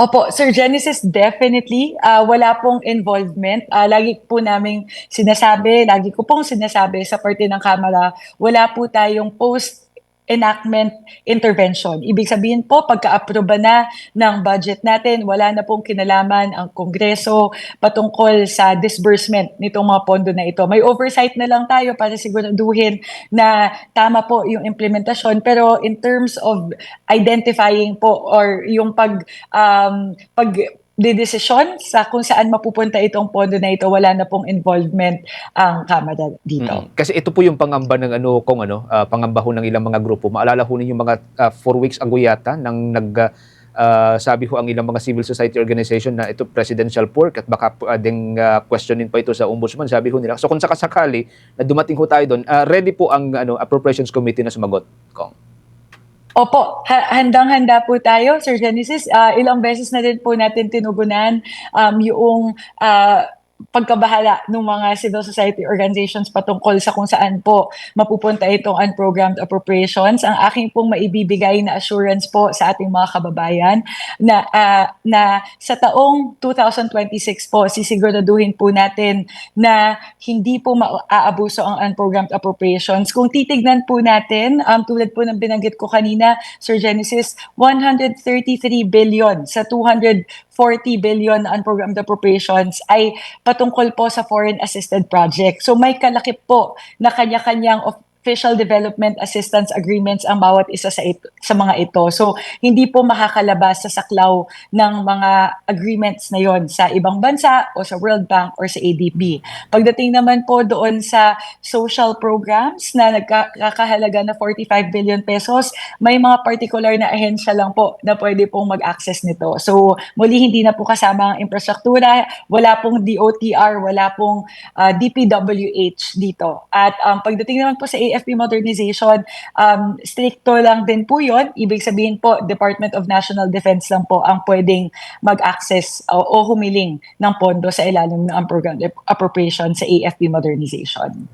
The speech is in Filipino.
Opo, Sir Genesis, definitely. Ah, wala pong involvement. Ah, lagi po naming sinasabi, lagi ko pong sinasabi sa parte ng Kamara, wala po tayong post enactment intervention. Ibig sabihin po, pagka-aproba na ng budget natin, wala na pong kinalaman ang Kongreso patungkol sa disbursement nitong mga pondo na ito. May oversight na lang tayo para siguraduhin na tama po yung implementasyon. Pero in terms of identifying po or yung pag, um, pag desisyon sa kung saan mapupunta itong pondo na ito, wala na pong involvement ang Kamara dito. Mm. Kasi ito po yung pangamba ng ano kung ano, ah, pangamba ho ng ilang mga grupo. Maalala ho ninyo mga four weeks ago yata nang nag ah, ah, sabi ho ang ilang mga civil society organization na ito presidential pork at baka pwedeng uh, questionin pa ito sa ombudsman sabi ho nila. So kung sakasakali na dumating ho tayo doon, ah, ready po ang ano appropriations committee na sumagot. Kong. Opo, ha- handang-handa po tayo, Sir Genesis. Ah, ilang beses na din po natin tinugunan um, yung ah, pagkabahala ng mga civil society organizations patungkol sa kung saan po mapupunta itong unprogrammed appropriations. Ang aking pong maibibigay na assurance po sa ating mga kababayan na, ah, na sa taong 2026 po, sisiguraduhin po natin na hindi po maaabuso ang unprogrammed appropriations. Kung titignan po natin, um, tulad po ng binanggit ko kanina, Sir Genesis, 133 billion sa 240 billion unprogrammed appropriations ay patungkol po sa foreign assisted project. So may kalakip po na kanya-kanyang official development assistance agreements ang bawat isa sa ito, sa mga ito. So hindi po makakalabas sa saklaw ng mga agreements na yon sa ibang bansa o sa World Bank or sa ADB. Pagdating naman po doon sa social programs na nagkakahalaga na 45 billion pesos, may mga particular na ahensya lang po na pwede pong mag-access nito. So muli hindi na po kasama ang infrastruktura, wala pong DOTR, wala pong ah, DPWH dito. At um, pagdating naman po sa AFP modernization, um, stricto lang din po yon. Ibig sabihin po, Department of National Defense lang po ang pwedeng mag-access o, o humiling ng pondo sa ilalim ng appropriation sa AFP modernization.